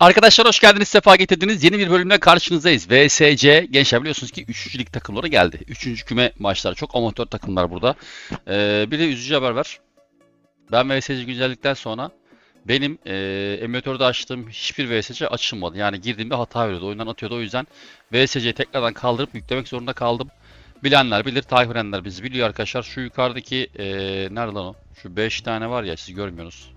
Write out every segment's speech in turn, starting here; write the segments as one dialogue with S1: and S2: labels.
S1: Arkadaşlar hoş geldiniz, sefa getirdiniz. Yeni bir bölümle karşınızdayız. VSC, gençler biliyorsunuz ki 3. lig takımları geldi. 3. küme maçları. Çok amatör takımlar burada. Ee, bir de üzücü haber var. Ben VSC güncelledikten sonra benim e, emülatörde açtığım hiçbir VSC açılmadı. Yani girdiğimde hata veriyordu. Oyundan atıyordu. O yüzden VSC'yi tekrardan kaldırıp yüklemek zorunda kaldım. Bilenler bilir, takip edenler bizi biliyor arkadaşlar. Şu yukarıdaki, e, nerede lan o? Şu 5 tane var ya siz görmüyorsunuz.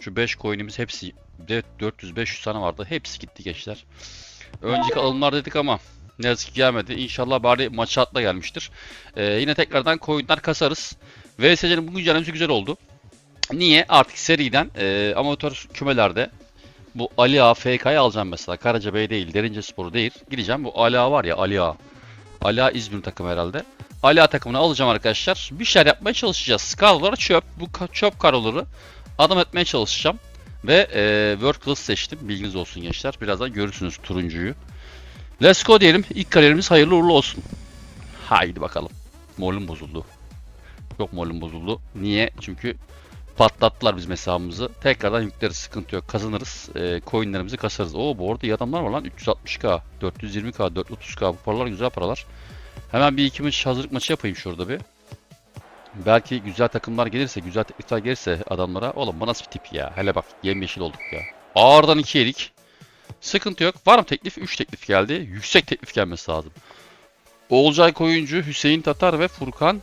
S1: Şu 5 coin'imiz hepsi de 400-500 tane vardı. Hepsi gitti gençler. Önceki alımlar dedik ama ne yazık ki gelmedi. İnşallah bari maça atla gelmiştir. Ee, yine tekrardan coin'ler kasarız. VSC'nin bu güncellemesi güzel oldu. Niye? Artık seriden e, amatör kümelerde bu Ali Ağa FK'yı alacağım mesela. Karacabey değil, Derince Sporu değil. Gideceğim bu Ali Ağa var ya Ali Ağa. Ali Ağa İzmir takımı herhalde. Ali Ağa takımını alacağım arkadaşlar. Bir şeyler yapmaya çalışacağız. Karlolara çöp. Bu çöp karloları adam etmeye çalışacağım. Ve e, World Class seçtim. Bilginiz olsun gençler. Birazdan görürsünüz turuncuyu. Let's go diyelim. İlk kariyerimiz hayırlı uğurlu olsun. Haydi bakalım. Molum bozuldu. Yok molum bozuldu. Niye? Çünkü patlattılar bizim hesabımızı. Tekrardan yükleriz. Sıkıntı yok. Kazanırız. E, coinlerimizi kasarız. Oo bu arada iyi adamlar var lan. 360k, 420k, 430k. Bu paralar güzel paralar. Hemen bir iki maç hazırlık maçı yapayım şurada bir. Belki güzel takımlar gelirse, güzel teklifler gelirse adamlara oğlum bu nasıl bir tip ya? Hele bak yemyeşil olduk ya. Ağırdan 2 yedik. Sıkıntı yok. Var mı teklif? 3 teklif geldi. Yüksek teklif gelmesi lazım. Oğulcay Koyuncu, Hüseyin Tatar ve Furkan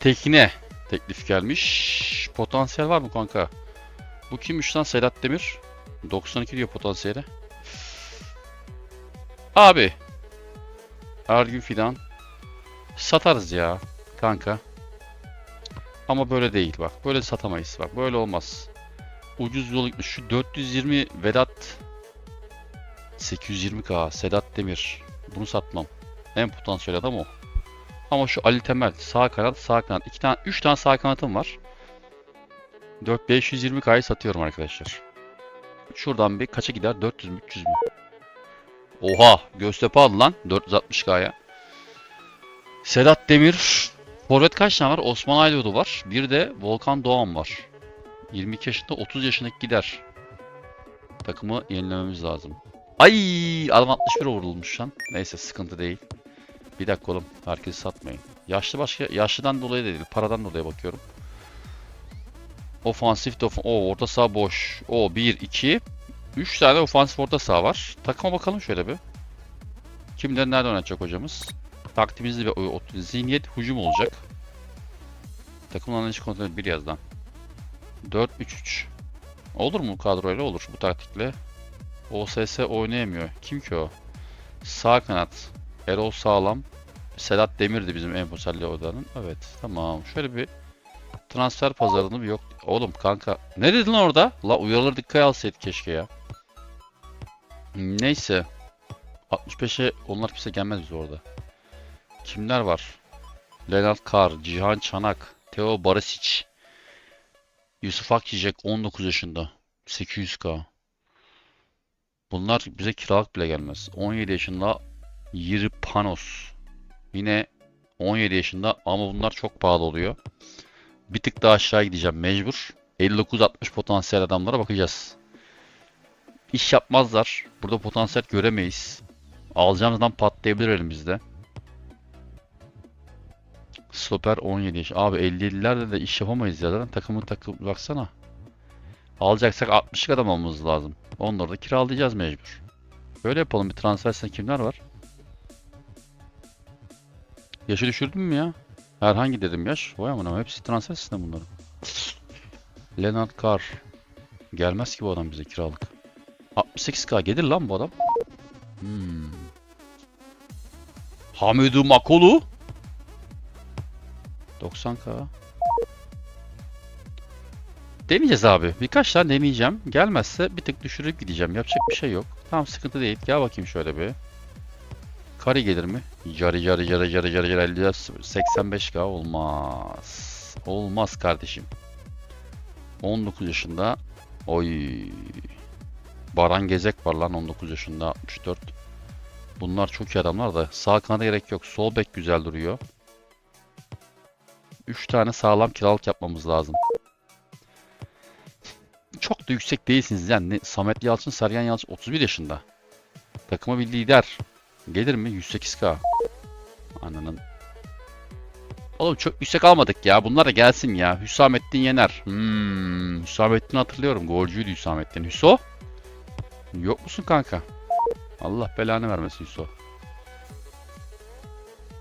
S1: Tekine teklif gelmiş. Potansiyel var mı kanka? Bu kimmiş lan Sedat Demir? 92 diyor potansiyeli. Abi. Ergün Fidan. Satarız ya kanka. Ama böyle değil bak. Böyle satamayız. Bak böyle olmaz. Ucuz yol gitmiş. Şu 420 Vedat 820k Sedat Demir. Bunu satmam. En potansiyel adam o. Ama şu Ali Temel sağ kanat sağ kanat. 2 tane 3 tane sağ kanatım var. 4 520k'yı satıyorum arkadaşlar. Şuradan bir kaça gider? 400 mü 300 mü? Oha! Göztepe aldı lan 460k'ya. Sedat Demir Forvet kaç tane var? Osman Aydoğdu var. Bir de Volkan Doğan var. 22 yaşında 30 yaşındaki gider. Takımı yenilememiz lazım. Ay adam 61 vurulmuş lan. Neyse sıkıntı değil. Bir dakika oğlum. Herkesi satmayın. Yaşlı başka yaşlıdan dolayı değil. Paradan dolayı bakıyorum. Ofansif de ofa- O orta saha boş. O 1 2 3 tane ofansif orta saha var. Takıma bakalım şöyle bir. Kimden nerede oynatacak hocamız? Taktiğimizde bir o- o- zihniyet hücum olacak. Takım analizi kontrol bir yazdan. 4-3-3. Olur mu kadroyla? Olur bu taktikle. OSS oynayamıyor. Kim ki o? Sağ kanat. Erol Sağlam. Sedat Demir'di bizim en potansiyelli odanın. Evet tamam. Şöyle bir transfer pazarını bir yok. Oğlum kanka. Ne dedin orada? La uyarıları dikkate alsaydık keşke ya. Neyse. 65'e onlar kimse gelmez bize orada. Kimler var? Lennart Kar, Cihan Çanak, Teo Barisic, Yusuf Akçiçek 19 yaşında. 800k. Bunlar bize kiralık bile gelmez. 17 yaşında Yiri Panos. Yine 17 yaşında ama bunlar çok pahalı oluyor. Bir tık daha aşağı gideceğim mecbur. 59-60 potansiyel adamlara bakacağız. İş yapmazlar. Burada potansiyel göremeyiz. Alacağımız adam patlayabilir elimizde. Stoper 17 yaş. Abi 50'lilerde de iş yapamayız ya. Zaten takımın takım baksana. Alacaksak 60 adam almamız lazım. Onları da kiralayacağız mecbur. Böyle yapalım bir transfer listesinde kimler var? Yaşı düşürdün mü ya? Herhangi dedim yaş. Vay amına hepsi transfer listesinde bunların. Leonard Carr. Gelmez ki bu adam bize kiralık. 68k gelir lan bu adam. Hmm. Hamidou Makolu. 90k. Deneyeceğiz abi. Birkaç tane deneyeceğim. Gelmezse bir tık düşürüp gideceğim. Yapacak bir şey yok. Tamam sıkıntı değil. Gel bakayım şöyle bir. Kari gelir mi? Cari cari cari cari cari cari 50 85k olmaz. Olmaz kardeşim. 19 yaşında. Oy. Baran Gezek var lan 19 yaşında 64. Bunlar çok iyi adamlar da sağ kanada gerek yok. Sol bek güzel duruyor. 3 tane sağlam kiralık yapmamız lazım. çok da yüksek değilsiniz. Yani Samet Yalçın, Sergen Yalçın 31 yaşında. Takıma bir lider. Gelir mi? 108k. Ananın. Oğlum çok yüksek almadık ya. Bunlar da gelsin ya. Hüsamettin Yener. Hmm, Hüsamettin hatırlıyorum. Golcüydü Hüsamettin. Hüso? Yok musun kanka? Allah belanı vermesin Hüso.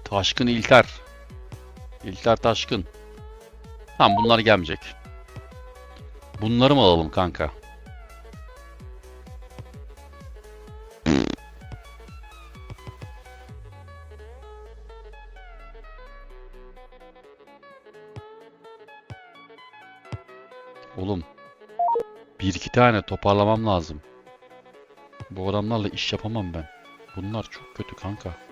S1: Taşkın İlter. İlter Taşkın. Tamam bunlar gelmeyecek. Bunları mı alalım kanka? Oğlum. Bir iki tane toparlamam lazım. Bu adamlarla iş yapamam ben. Bunlar çok kötü kanka.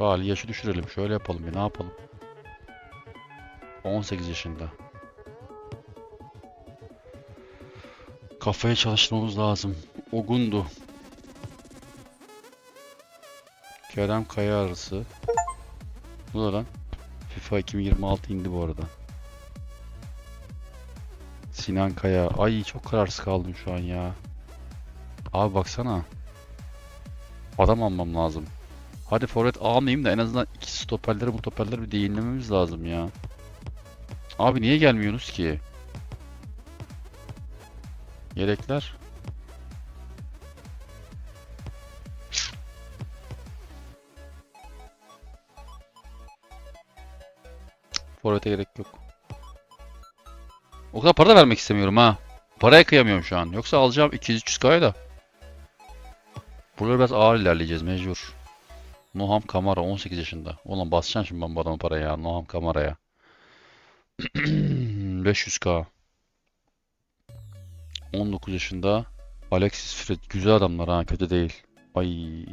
S1: Bari yaşı düşürelim. Şöyle yapalım bir ne yapalım. 18 yaşında. Kafayı çalıştırmamız lazım. Ogundu. Kerem Kaya arası. Bu da lan. FIFA 2026 indi bu arada. Sinan Kaya. Ay çok kararsız kaldım şu an ya. Abi baksana. Adam almam lazım. Hadi forvet almayayım da en azından iki stoperleri bu stoperleri bir değinlememiz lazım ya. Abi niye gelmiyorsunuz ki? Yedekler. Forvet'e gerek yok. O kadar para da vermek istemiyorum ha. Paraya kıyamıyorum şu an. Yoksa alacağım 200-300 kaya da. Burada biraz ağır ilerleyeceğiz mecbur. Noham Kamara 18 yaşında. Ulan basacağım şimdi ben bu adama paraya ya. Noham Kamara'ya. 500k. 19 yaşında. Alexis Fred. Güzel adamlar ha. Kötü değil. Ay.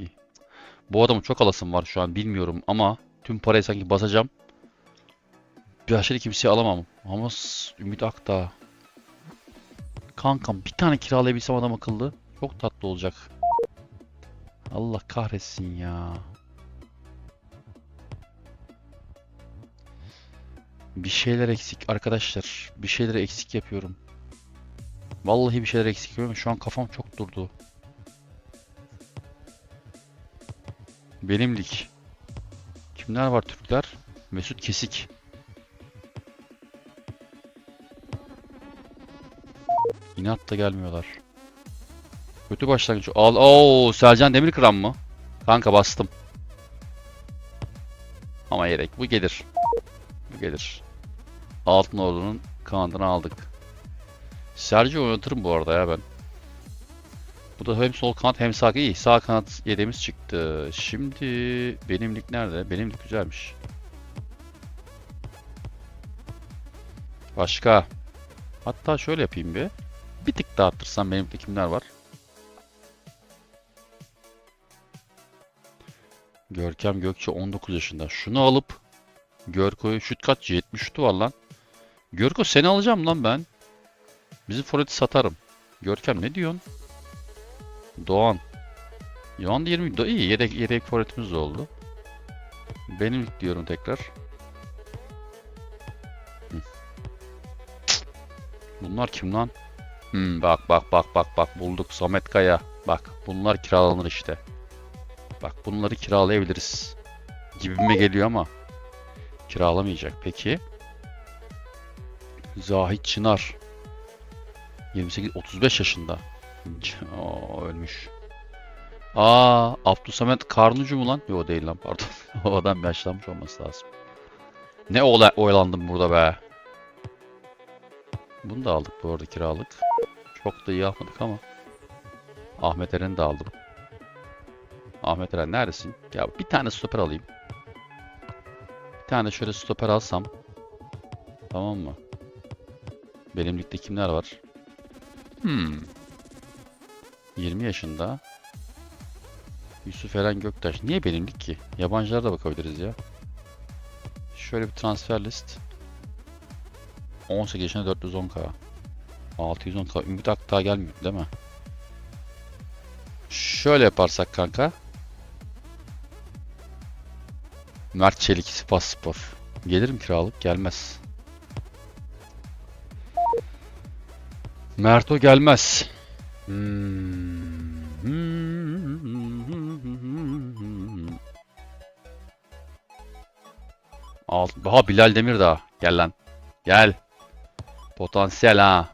S1: Bu adamı çok alasım var şu an. Bilmiyorum ama tüm parayı sanki basacağım. Bir aşırı kimseyi alamam. Ama Ümit Akdağ. Kankam bir tane kiralayabilsem adam akıllı. Çok tatlı olacak. Allah kahretsin ya. Bir şeyler eksik arkadaşlar. Bir şeyleri eksik yapıyorum. Vallahi bir şeyler eksik yapıyorum. Şu an kafam çok durdu. Benimlik. Kimler var Türkler? Mesut Kesik. İnat da gelmiyorlar. Kötü başlangıç. Al, Oo, Selcan Demirkıran mı? Kanka bastım. Ama yedek. Bu gelir. Gelir. Altın Ordu'nun kanadını aldık. Sergio oynatırım bu arada ya ben. Bu da hem sol kanat hem sağ iyi. Sağ kanat yedeğimiz çıktı. Şimdi benimlik nerede? Benimlik güzelmiş. Başka. Hatta şöyle yapayım bir. Bir tık daha arttırsam benimlikte kimler var? Görkem Gökçe 19 yaşında. Şunu alıp Görko'yu şut kaç? 70 şutu var lan. Görko seni alacağım lan ben. Bizim forveti satarım. Görkem ne diyorsun? Doğan. Doğan da 20. Da iyi yedek, yedek forvetimiz oldu. Benim diyorum tekrar. Bunlar kim lan? Hmm, bak bak bak bak bak bulduk Samet Kaya. Bak bunlar kiralanır işte. Bak bunları kiralayabiliriz. Gibime geliyor ama kiralamayacak. Peki. Zahit Çınar. 28 35 yaşında. Aa, ölmüş. Aa, Abdülsamet Karnucu mu lan? Yok değil lan pardon. o adam yaşlanmış olması lazım. Ne ola oyalandım burada be. Bunu da aldık bu arada kiralık. Çok da iyi almadık ama. Ahmet Eren'i de aldım. Ahmet Eren neredesin? Ya bir tane stoper alayım. Tane şöyle stoper alsam. Tamam mı? Benim ligde kimler var? Hmm. 20 yaşında. Yusuf Eren Göktaş. Niye benimlik ki? Yabancılara da bakabiliriz ya. Şöyle bir transfer list. 18 yaşında 410k. 610k. Ümit Akdağ gelmiyor değil mi? Şöyle yaparsak kanka. Mert Çelik Sivas Spor. Gelir mi kiralık? Gelmez. Merto gelmez. Hmm. Alt, ha Bilal Demir daha. Gel lan. Gel. Potansiyel ha.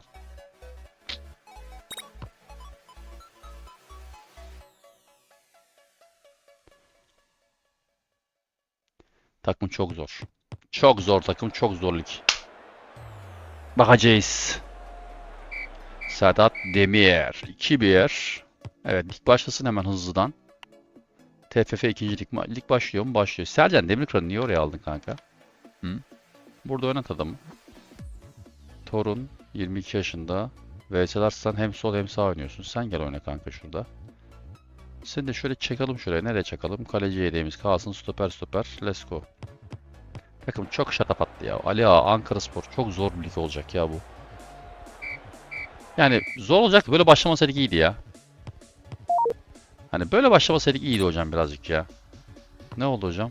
S1: Takım çok zor. Çok zor takım, çok zor lig. Bakacağız. Sedat Demir. 2-1. Evet lig başlasın hemen hızlıdan. TFF ikinci lig, ma- lig başlıyor mu? Başlıyor. Sercan Demirkıran'ı niye oraya aldın kanka? Hı? Burada oynat adamı. Torun 22 yaşında. VS'ler Arslan hem sol hem sağ oynuyorsun. Sen gel oyna kanka şurada. Seni de şöyle çakalım şuraya. Nereye çakalım? Kaleci yedeğimiz kalsın. Stoper stoper. Let's go. Takım çok şatafatlı ya. Ali Ağa, Ankara Spor. Çok zor bir lig olacak ya bu. Yani zor olacaktı. Böyle başlamasaydık iyiydi ya. Hani böyle başlamasaydık iyiydi hocam birazcık ya. Ne oldu hocam?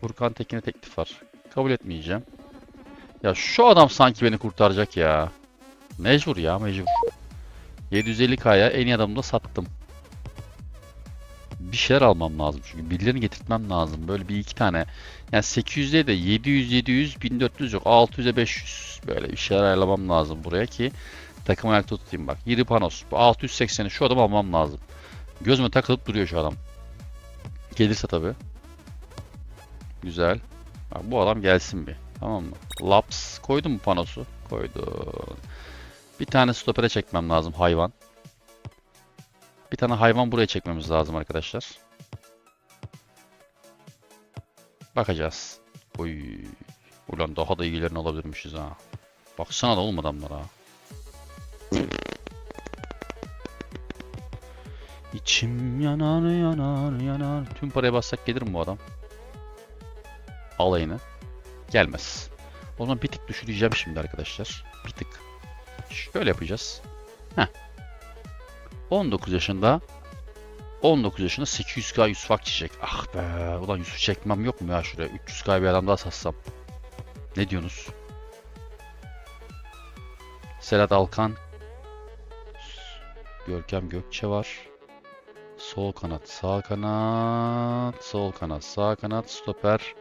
S1: Furkan Tekin'e teklif var. Kabul etmeyeceğim. Ya şu adam sanki beni kurtaracak ya. Mecbur ya mecbur. 750k'ya en iyi adamı da sattım. Bir şeyler almam lazım çünkü birilerini getirtmem lazım. Böyle bir iki tane. Yani 800'de de 700, 700, 1400 yok. 600'e 500 böyle bir şeyler ayarlamam lazım buraya ki takım ayakta tutayım bak. 7 panos. Bu 680'i şu adam almam lazım. Gözüme takılıp duruyor şu adam. Gelirse tabii. Güzel. Bak, bu adam gelsin bir. Tamam mı? Laps koydun mu panosu? Koydun. Bir tane stopere çekmem lazım hayvan. Bir tane hayvan buraya çekmemiz lazım arkadaşlar. Bakacağız. Oy. Ulan daha da iyilerini alabilirmişiz ha. Baksana da oğlum adamlara. İçim yanar yanar yanar. Tüm paraya bassak gelir mi bu adam? Alayını. Gelmez. O zaman bir tık düşüreceğim şimdi arkadaşlar. Bir tık. Şöyle yapacağız. Heh. 19 yaşında 19 yaşında 800k Yusufak çiçek. Ah be. Ulan Yusuf çekmem yok mu ya şuraya? 300k bir adam daha satsam. Ne diyorsunuz? Selat Alkan. Görkem Gökçe var. Sol kanat, sağ kanat, sol kanat, sağ kanat, stoper.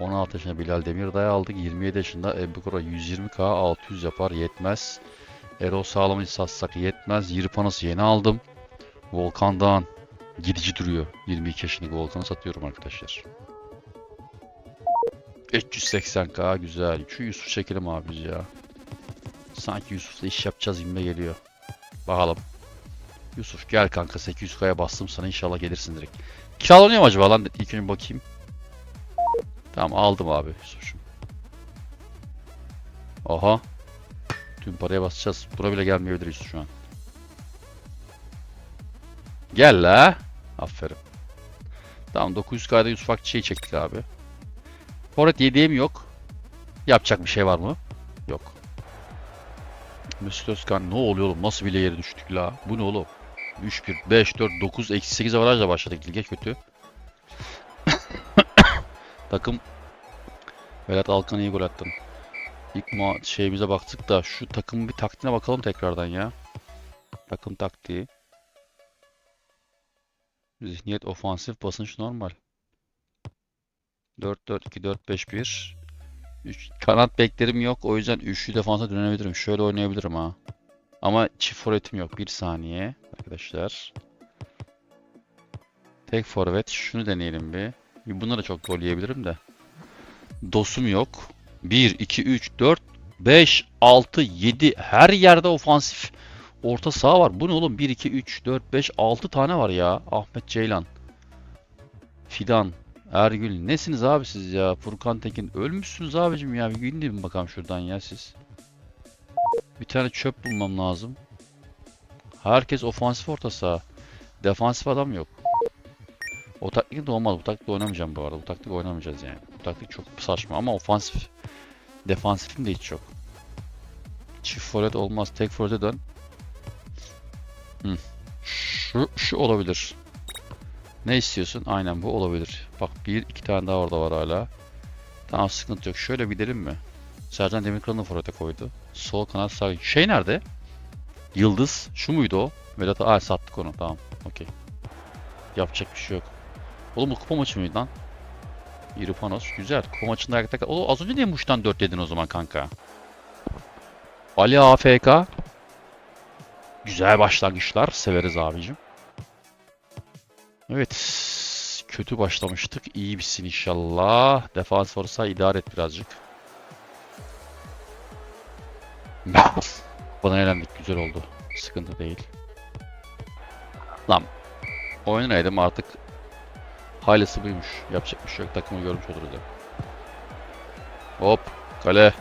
S1: 16 yaşında Bilal Demirdağ'ı aldık. 27 yaşında Ebukura 120k 600 yapar yetmez. Erol Sağlam'ı satsak yetmez. Yirpanası yeni aldım. Volkan'dan gidici duruyor. 22 yaşındaki Volkan'ı satıyorum arkadaşlar. 380k güzel. Şu Yusuf çekelim abi ya. Sanki Yusuf'la iş yapacağız gibi geliyor. Bakalım. Yusuf gel kanka 800k'ya bastım sana inşallah gelirsin direkt. Kiralanıyor mu acaba lan? İlk önce bakayım. Tamam aldım abi Yusuf'cum. Aha. Tüm paraya basacağız. Buna bile gelmeyebilir Yusuf şu an. Gel la. Aferin. Tamam 900k'da Yusuf Akçı'yı çektik abi. Forvet yediğim yok. Yapacak bir şey var mı? Yok. Mesut Özkan ne oluyor oğlum? Nasıl bile yere düştük la? Bu ne oğlum? 3-1, 5-4, 9, eksi 8 avarajla başladık lige kötü. Takım Velat Alkan'a iyi gol attın. İlk şeyimize baktık da şu takımın bir taktiğine bakalım tekrardan ya. Takım taktiği. Zihniyet ofansif basınç normal. 4-4-2-4-5-1 Üç- Kanat beklerim yok. O yüzden üçlü defansa dönebilirim. Şöyle oynayabilirim ha. Ama çift forvetim yok. Bir saniye arkadaşlar. Tek forvet. Şunu deneyelim bir. Da çok gol yiyebilirim de. Dosum yok. 1, 2, 3, 4, 5, 6, 7. Her yerde ofansif. Orta saha var. Bu ne oğlum? 1, 2, 3, 4, 5, 6 tane var ya. Ahmet Ceylan. Fidan. Ergül. Nesiniz abi siz ya? Furkan Tekin. Ölmüşsünüz abicim ya. Bir bir bakalım şuradan ya siz. Bir tane çöp bulmam lazım. Herkes ofansif orta saha. Defansif adam yok. O taktik de olmaz. Bu taktik oynamayacağım bu arada. Bu taktik oynamayacağız yani. Taktik çok saçma ama ofansif. Defansifim de hiç yok. Çift forvet olmaz. Tek forvete dön. Hı. Şu, şu olabilir. Ne istiyorsun? Aynen bu olabilir. Bak bir iki tane daha orada var hala. Tamam sıkıntı yok. Şöyle gidelim mi? Sercan Demirkan'ı forvete koydu. Sol kanat sağ. Şey nerede? Yıldız. Şu muydu o? Vedat Aa sattık onu. Tamam. Okey. Yapacak bir şey yok. Oğlum bu kupa maçı mıydı lan? İrfanos. Güzel. Kupa maçında ayakta kal. Oğlum az önce niye Muş'tan 4 yedin o zaman kanka? Ali AFK. Güzel başlangıçlar. Severiz abicim. Evet. Kötü başlamıştık. İyi bitsin inşallah. Defans olursa idare et birazcık. Bana eğlendik. Güzel oldu. Sıkıntı değil. Lan. Oynayaydım artık. Haylesi buymuş. Yapacak bir şey yok. Takımı görmüş oluruz ya. Hop. Kale.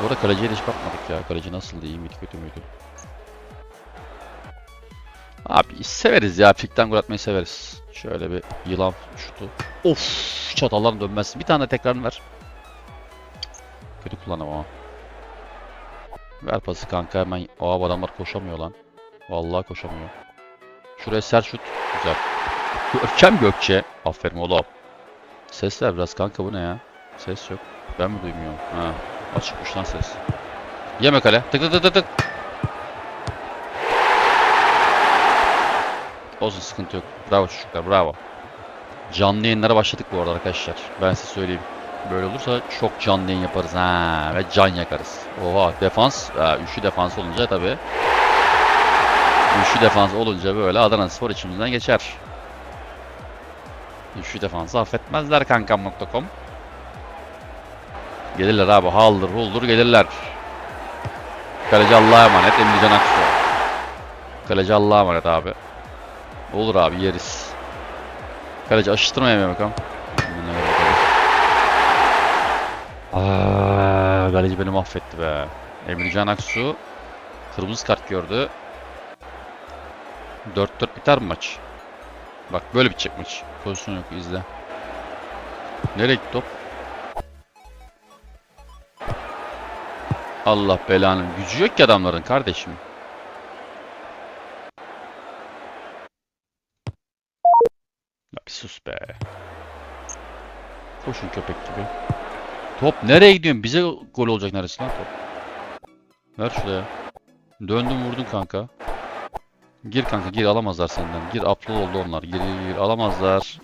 S1: Bu arada kaleciye hiç bakmadık ya. Kaleci nasıldı? iyi miydi? Kötü müydü? Abi severiz ya. Fikten gol atmayı severiz. Şöyle bir yılan şutu. Of! Çatalların dönmez. Bir tane tekrarını ver. Kötü kullanım ama. Ver pası kanka hemen. Aa adamlar koşamıyor lan. Vallahi koşamıyor. Şuraya sert şut. Güzel. Görkem Gökçe. Aferin oğlum. Ses ver biraz kanka bu ne ya? Ses yok. Ben mi duymuyorum? Ha. Açıkmış lan ses. Yeme kale. Tık tık tık tık. Olsun sıkıntı yok. Bravo çocuklar bravo. Canlı yayınlara başladık bu arada arkadaşlar. Ben size söyleyeyim. Böyle olursa çok canlı yayın yaparız ha ve can yakarız. Oha defans. Ha, üçlü defans olunca tabi. Üçlü defans olunca böyle Adana Spor içimizden geçer. Üçlü defansı affetmezler kankam.com. Gelirler abi haldır huldur gelirler. Kaleci Allah'a emanet Emrecan Aksu. Kaleci Allah'a emanet abi. Olur abi yeriz. Kaleci aşıştırma yemeye bakalım. Aa, kaleci beni mahvetti be. Emrecan Aksu kırmızı kart gördü. 4-4 biter mi maç? Bak böyle bitecek maç. Pozisyon yok izle. Nereye top? Allah belanın gücü yok ki adamların kardeşim. Bir sus be. Koşun köpek gibi. Top nereye gidiyorsun? Bize gol olacak neresi lan top? Ver şuraya. Döndün vurdun kanka. Gir kanka gir alamazlar senden. Gir aptal oldu onlar. Gir gir alamazlar.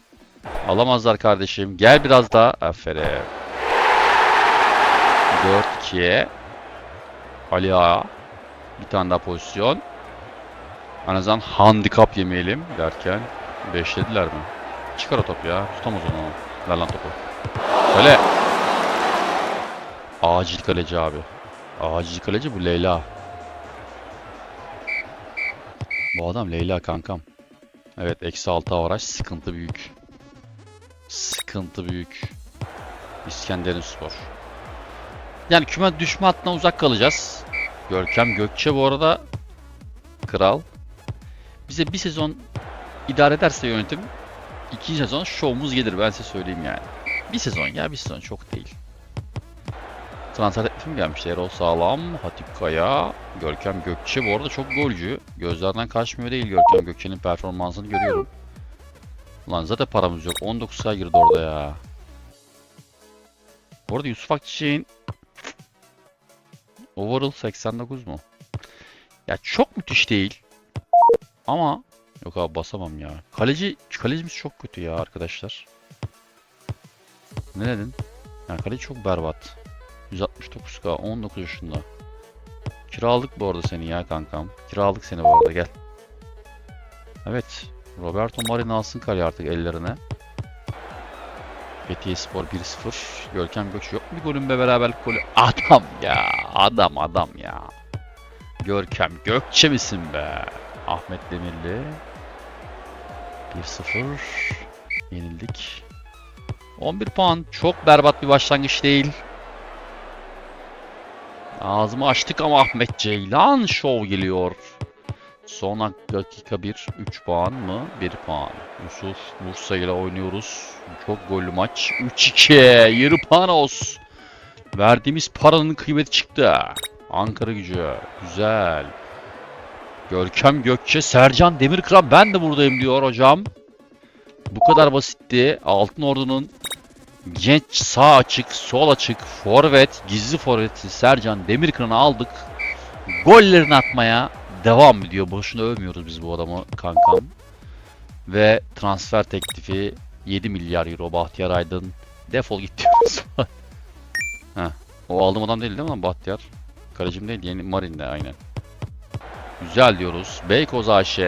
S1: Alamazlar kardeşim. Gel biraz daha. Aferin. 4-2'ye. Ali Ağa. Bir tane daha pozisyon. En azından handikap yemeyelim derken. Beşlediler mi? Çıkar o topu ya. Tutamaz onu. Ver lan topu. Kale. Acil kaleci abi. Acil kaleci bu Leyla. Bu adam Leyla kankam. Evet eksi 6 avaraj sıkıntı büyük. Sıkıntı büyük. İskenderun Spor. Yani küme düşme hattına uzak kalacağız. Görkem Gökçe bu arada kral. Bize bir sezon idare ederse yönetim ikinci sezon şovumuz gelir ben size söyleyeyim yani. Bir sezon ya bir sezon çok değil. Transfer teklifim gelmişti. Erol Sağlam, Hatip Kaya, Görkem Gökçe bu arada çok golcü. Gözlerden kaçmıyor değil Görkem Gökçe'nin performansını görüyorum. Lan zaten paramız yok. 19 say girdi orada ya. Bu arada Yusuf Akçiçek'in overall 89 mu? Ya çok müthiş değil. Ama yok abi basamam ya. Kaleci kalecimiz çok kötü ya arkadaşlar. Ne dedin? Yani kaleci çok berbat. 169k 19 yaşında. Kiralık bu arada seni ya kankam. Kiralık seni bu arada gel. Evet. Roberto Marin alsın kale artık ellerine. Fethiye Spor 1-0. Görkem Göç yok mu golün be beraberlik golü? Adam ya. Adam adam ya. Görkem Gökçe misin be? Ahmet Demirli. 1-0. Yenildik. 11 puan. Çok berbat bir başlangıç değil. Ağzımı açtık ama Ahmet Ceylan şov geliyor. Son dakika 1. 3 puan mı? 1 puan. Yusuf Bursa ile oynuyoruz. Çok gollü maç. 3-2. Yırpanos. Verdiğimiz paranın kıymeti çıktı. Ankara gücü. Güzel. Görkem Gökçe, Sercan Demirkıran ben de buradayım diyor hocam. Bu kadar basitti. Altın Ordu'nun genç sağ açık, sol açık, forvet, gizli forveti Sercan Demirkıran'ı aldık. gollerini atmaya devam ediyor. Boşuna övmüyoruz biz bu adamı kankam. Ve transfer teklifi 7 milyar euro Bahtiyar Aydın. Defol git. Heh. O aldığım adam değil değil mi lan Bahtiyar? Kalecim değil yeni Marin'de aynen. Güzel diyoruz. Beykoz AŞ.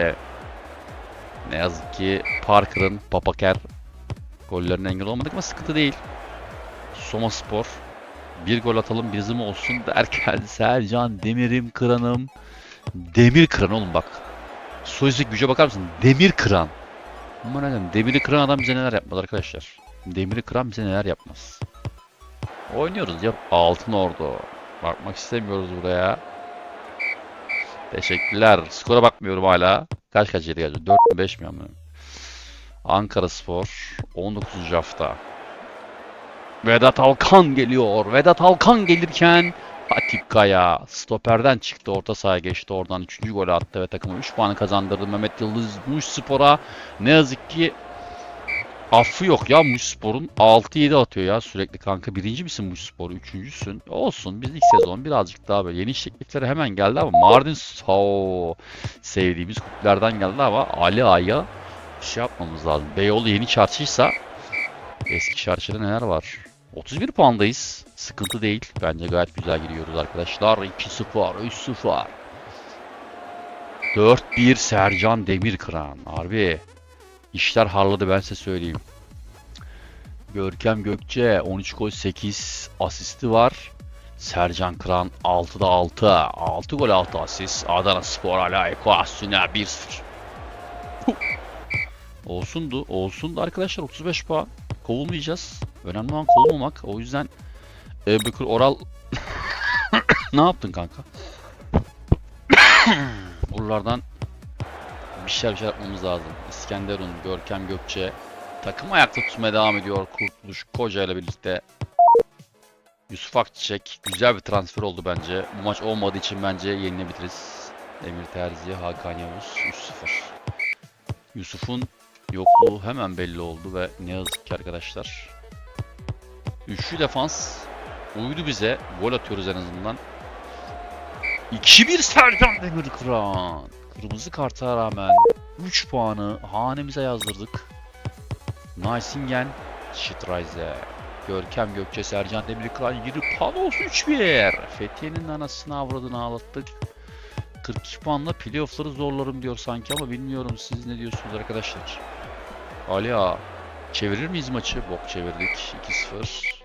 S1: Ne yazık ki Parker'ın Papaker gollerine engel olmadık ama sıkıntı değil. Soma Spor. Bir gol atalım bizim olsun derken Sercan Demir'im kıranım. Demir kıran oğlum bak. Soyuzluk güce bakar mısın? Demir kıran. Aman neden? Demiri kıran adam bize neler yapmaz arkadaşlar. Demiri kıran bize neler yapmaz. Oynuyoruz ya. Altın ordu. Bakmak istemiyoruz buraya. Teşekkürler. Skora bakmıyorum hala. Kaç kaç yeri geldi? 4 mü 5 mi ama? Ankara Spor 19. hafta. Vedat Alkan geliyor. Vedat Alkan gelirken Atip Kaya stoperden çıktı. Orta sahaya geçti. Oradan 3. golü attı ve takımı 3 puanı kazandırdı. Mehmet Yıldız Muş Spor'a ne yazık ki affı yok ya Muş Spor'un 6-7 atıyor ya sürekli kanka. Birinci misin Muş Spor? Üçüncüsün. Olsun biz ilk sezon birazcık daha böyle yeni iş teklifleri hemen geldi ama Mardin Sao sevdiğimiz kulüplerden geldi ama Ali Ağa'ya şey yapmamız lazım. Beyoğlu yeni çarşıysa eski çarşıda neler var? 31 puandayız. Sıkıntı değil. Bence gayet güzel gidiyoruz arkadaşlar. 2-0, 3-0. 4-1 Sercan Demirkıran. Harbi. İşler harladı ben size söyleyeyim. Görkem Gökçe 13 gol 8 asisti var. Sercan Kıran 6'da 6. 6 gol 6 asist. Adana Spor hala Ekoasyon'a 1-0. Olsundu. Olsundu arkadaşlar 35 puan. Kovulmayacağız. Önemli olan kovulmamak. O yüzden Bekir Oral ne yaptın kanka? Buralardan bir şeyler, bir şeyler yapmamız lazım. İskenderun, Görkem Gökçe takım ayakta tutmaya devam ediyor. Kurtuluş Koca ile birlikte. Yusuf Akçiçek güzel bir transfer oldu bence. Bu maç olmadığı için bence yenilebiliriz. Emir Terzi, Hakan Yavuz 3-0. Yusuf'un yokluğu hemen belli oldu ve ne yazık ki arkadaşlar. Üçlü defans uydu bize. Gol atıyoruz en azından. 2-1 Sercan Demirkıran. Kırmızı karta rağmen 3 puanı hanemize yazdırdık. Naisingen, Schitreise, Görkem Gökçe, Sercan Demirkıran 20 puan olsun 3-1. Fethiye'nin anasını avradını ağlattık. 42 puanla playoff'ları zorlarım diyor sanki ama bilmiyorum siz ne diyorsunuz arkadaşlar. Ali Ağa, çevirir miyiz maçı? Bok çevirdik 2-0.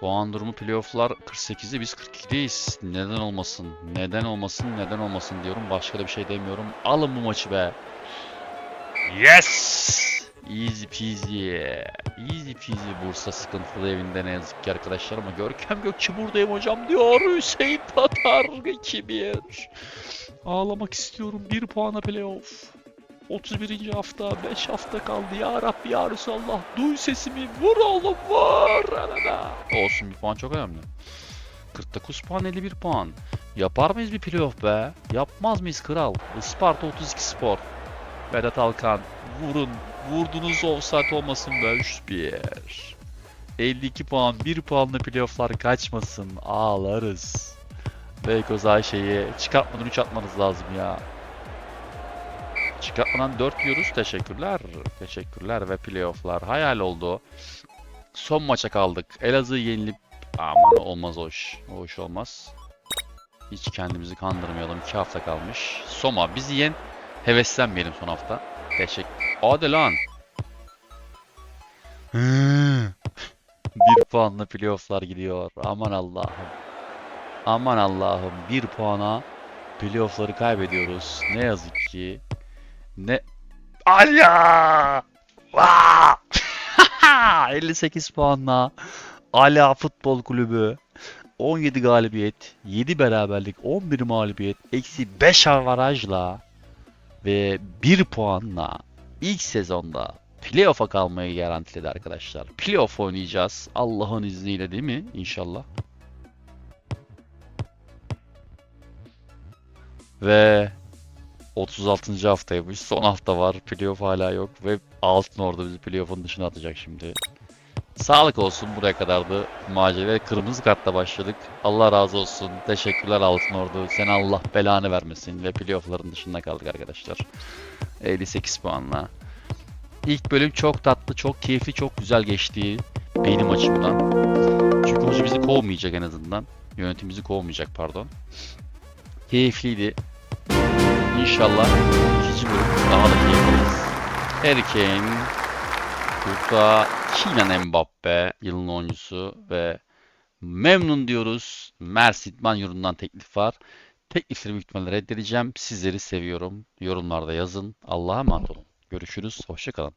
S1: Puan durumu playoff'lar 48'de biz 42'deyiz. Neden olmasın? Neden olmasın? Neden olmasın diyorum. Başka da bir şey demiyorum. Alın bu maçı be. Yes! Easy peasy. Easy peasy Bursa sıkıntılı evinde ne yazık ki arkadaşlar ama Görkem Gökçe buradayım hocam diyor. Hüseyin Tatar 2-1. Ağlamak istiyorum. 1 puana playoff. 31. hafta 5 hafta kaldı. Ya Rabbi ya Resulallah duy sesimi vur oğlum vur! Arada. olsun bir puan çok önemli. 49 puan 51 puan. Yapar mıyız bir playoff be? Yapmaz mıyız kral? Isparta 32 spor. Vedat Alkan vurun. Vurdunuz offside olmasın be 3-1 52 puan 1 puanla playofflar kaçmasın ağlarız. Beykoz Ayşe'yi çıkartmadan 3 atmanız lazım ya Çıkartmadan 4 yiyoruz. Teşekkürler. Teşekkürler ve playofflar hayal oldu. Son maça kaldık. Elazığ yenilip aman olmaz. O iş olmaz. Hiç kendimizi kandırmayalım. 2 hafta kalmış. Soma bizi yen. Heveslenmeyelim son hafta. Teşekkür. Hadi lan. bir puanla playofflar gidiyor. Aman Allah'ım. Aman Allah'ım. Bir puana playoffları kaybediyoruz. Ne yazık ki. Ne? Alya! Vaa! 58 puanla Ala Futbol Kulübü 17 galibiyet, 7 beraberlik, 11 mağlubiyet, eksi 5 avarajla ve 1 puanla ilk sezonda playoff'a kalmayı garantiledi arkadaşlar. Playoff oynayacağız Allah'ın izniyle değil mi? İnşallah. Ve 36. haftaymış. Son hafta var. Playoff hala yok ve Altın Ordu bizi playoff'un dışına atacak şimdi. Sağlık olsun buraya kadardı macera. Kırmızı kartla başladık. Allah razı olsun. Teşekkürler Altın Ordu. Sen Allah belanı vermesin. Ve playoff'ların dışında kaldık arkadaşlar. 58 puanla. İlk bölüm çok tatlı, çok keyifli, çok güzel geçti. Benim açımdan. Çünkü hoca bizi kovmayacak en azından. Yönetim bizi kovmayacak pardon. Keyifliydi. İnşallah ikinci bölüm daha da keyifliyiz. Harry Kane, burada Kylian Mbappe yılın oyuncusu ve memnun diyoruz. Mersin İdman Yurdu'ndan teklif var. Teklifleri büyük reddedeceğim. Sizleri seviyorum. Yorumlarda yazın. Allah'a emanet olun. Görüşürüz. Hoşçakalın.